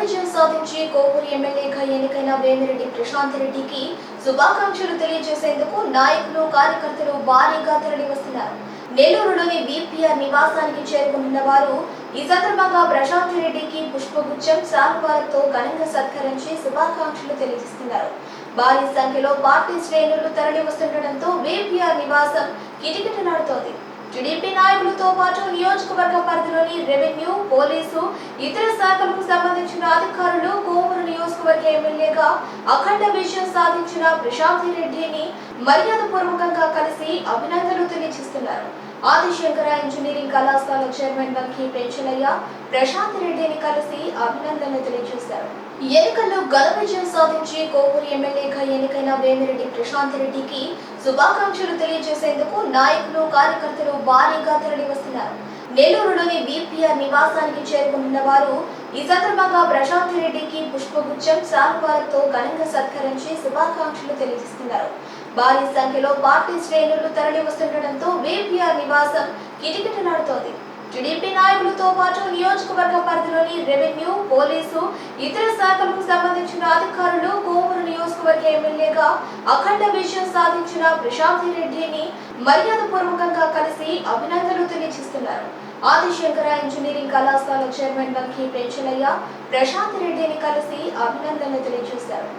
సాధించి కోవూరు ఎమ్మెల్యేగా ఎన్నికైన వేమిరెడ్డి ప్రశాంత్ రెడ్డికి శుభాకాంక్షలు తెలియజేసేందుకు నాయకులు కార్యకర్తలు భారీగా తరలి వస్తున్నారు నెల్లూరులోని బీపీఆర్ నివాసానికి చేరుకున్న వారు ఈ సందర్భంగా ప్రశాంత్ రెడ్డికి పుష్పగుచ్చం శాలువాలతో ఘనంగా సత్కరించి శుభాకాంక్షలు తెలియజేస్తున్నారు. భారీ సంఖ్యలో పార్టీ శ్రేణులు తరలివస్తుండటంతో బీపీఆర్ నివాసం కిటకిటలాడుతోంది. టీడీపీ నాయకులతో పాటు నియోజకవర్గ పరిధిలోని రెవెన్యూ పోలీసు ఇతర శాఖలకు సంబంధించిన అధికారులు కోమూరు నియోజకవర్గ ఎమ్మెల్యేగా అఖండ విజయం సాధించిన ప్రశాంత్ రెడ్డిని మర్యాదపూర్వకంగా కలిసి అభినందన పర్యవేక్షిస్తున్నారు ఆదిశంకర ఇంజనీరింగ్ కళాశాల చైర్మన్ బంకి పెంచలయ్య ప్రశాంత్ రెడ్డిని కలిసి అభినందనలు తెలియజేశారు. ఎన్నికల్లో ఘన విజయం సాధించి కోవూరు ఎమ్మెల్యేగా ఎన్నికైన వేమిరెడ్డి ప్రశాంత్ రెడ్డికి శుభాకాంక్షలు తెలియజేసేందుకు నాయకులు కార్యకర్తలు భారీగా తరలి వస్తున్నారు నెల్లూరులోని బీపీఆర్ నివాసానికి చేరుకుంటున్న వారు ఈ సందర్భంగా ప్రశాంత్ రెడ్డికి పుష్పగుచ్చం శాలువాలతో ఘనంగా సత్కరించి శుభాకాంక్షలు తెలియజేస్తున్నారు. భారీ సంఖ్యలో పార్టీ శ్రేణులు తరలి వస్తుండటంతో బీపీఆర్ నివాసం కిటకిటలాడుతోంది. టీడీపీ నాయకులతో పాటు నియోజకవర్గ పరిధిలోని రెవెన్యూ పోలీసు ఇతర శాఖలకు సంబంధించిన అధికారులు కోమూరు నియోజకవర్గ ఎమ్మెల్యేగా అఖండ విజయం సాధించిన ప్రశాంతి రెడ్డిని మర్యాదపూర్వకంగా కలిసి అభినందనలు తెలియజేస్తున్నారు. ఆదిశంకర ఇంజనీరింగ్ కళాశాల చైర్మన్ బంకి పెంచలయ్య ప్రశాంత్ రెడ్డిని కలిసి అభినందనలు తెలియజేశారు.